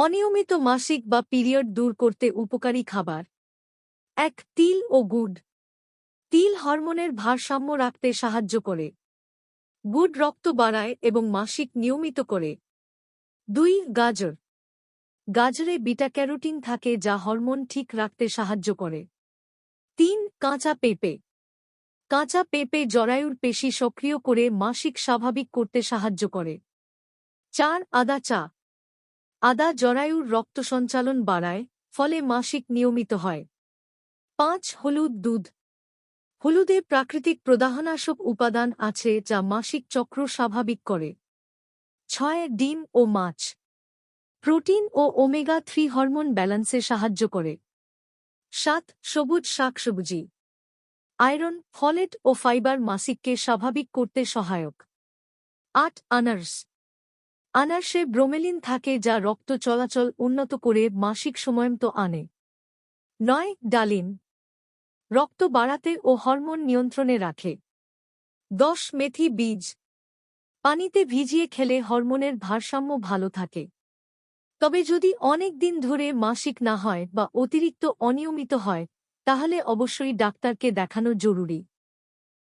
অনিয়মিত মাসিক বা পিরিয়ড দূর করতে উপকারী খাবার। এক, তিল ও গুড়। তিল হরমোনের ভারসাম্য রাখতে সাহায্য করে। গুড় রক্ত বাড়ায় এবং মাসিক নিয়মিত করে। দুই, গাজর। গাজরে বিটা ক্যারোটিন থাকে যা হরমোন ঠিক রাখতে সাহায্য করে। তিন, কাঁচা পেঁপে। কাঁচা পেঁপে জরায়ুর পেশি সক্রিয় করে মাসিক স্বাভাবিক করতে সাহায্য করে। চার, আদা চা। আদা জরায়ুর রক্ত সঞ্চালন বাড়ায়, ফলে মাসিক নিয়মিত হয়। পাঁচ, হলুদ দুধ। হলুদে প্রাকৃতিক প্রদাহনাশক উপাদান আছে যা মাসিক চক্র স্বাভাবিক করে। ছয়, ডিম ও মাছ। প্রোটিন ও ওমেগা থ্রি হরমোন ব্যালেন্সে সাহায্য করে। সাত, সবুজ শাকসবজি। আয়রন, ফলেট ও ফাইবার মাসিককে স্বাভাবিক করতে সহায়ক। আট, আনার্স। আনার্সে ব্রোমেলিন থাকে যা রক্ত চলাচল উন্নত করে মাসিক সময়মতো আনে। নয়, ডালিম। রক্ত বাড়াতে ও হরমোন নিয়ন্ত্রণে রাখে। দশ, মেথি বীজ। পানিতে ভিজিয়ে খেলে হরমোনের ভারসাম্য ভালো থাকে। তবে যদি অনেক দিন ধরে মাসিক না হয় বা অতিরিক্ত অনিয়মিত হয়, তাহলে অবশ্যই ডাক্তারকে দেখানো জরুরি।